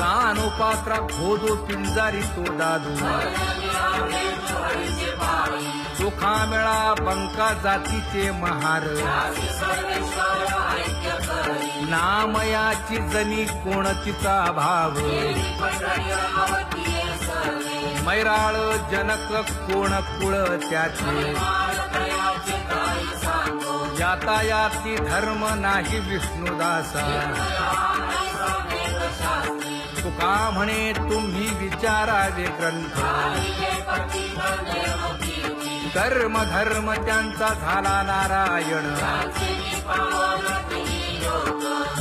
कानोपात्रा खोदो पिंजारी तो दादू चोखा मेळा बंका जातीचे महार नामयाची जनी कोणतीचा भाव मैराळ जनक कोण कुळ त्याचे यातायाती धर्म नाही विष्णुदासा का म्हणे तुम्ही विचारावे ग्रंथ. कर्म धर्म त्यांचा झाला नारायण.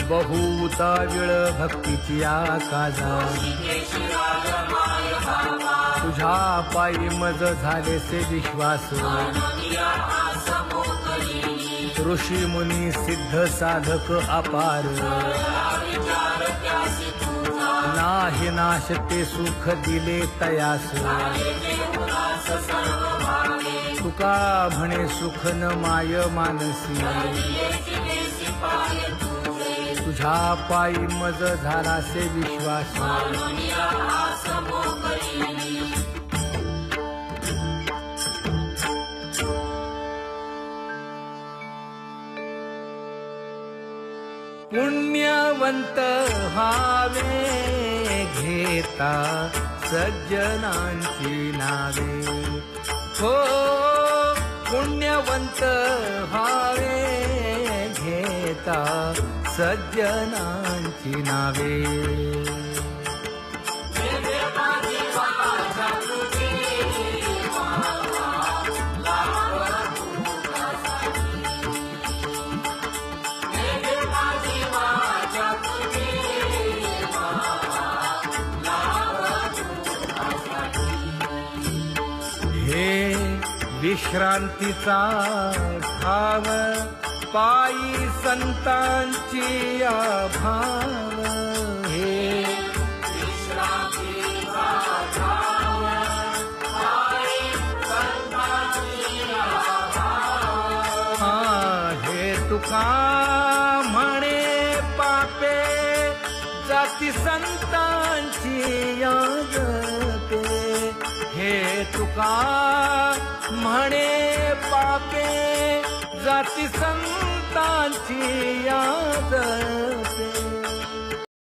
बहुता विळ भक्तीची आकाजा. तुझ्या पायी मज झालेसे विश्वास. ऋषी मुनी सिद्ध साधक अपार. नाही नाश ते सुख दिले तयास. तुका म्हणे सुख न माय मानसी. तुझ्या पायी मज झाला से विश्वास. पुण्यवंत व्हावे घेता सज्जनांची नावे. हो पुण्यवंत व्हावे घेता सज्जनांची नावे. विश्रांतीचा भाव पायी संतांची भाव हे हा हे तुका म्हणे पापे जाती संतांची यादते हे तुका म्हणे पापे जाती संतांची याद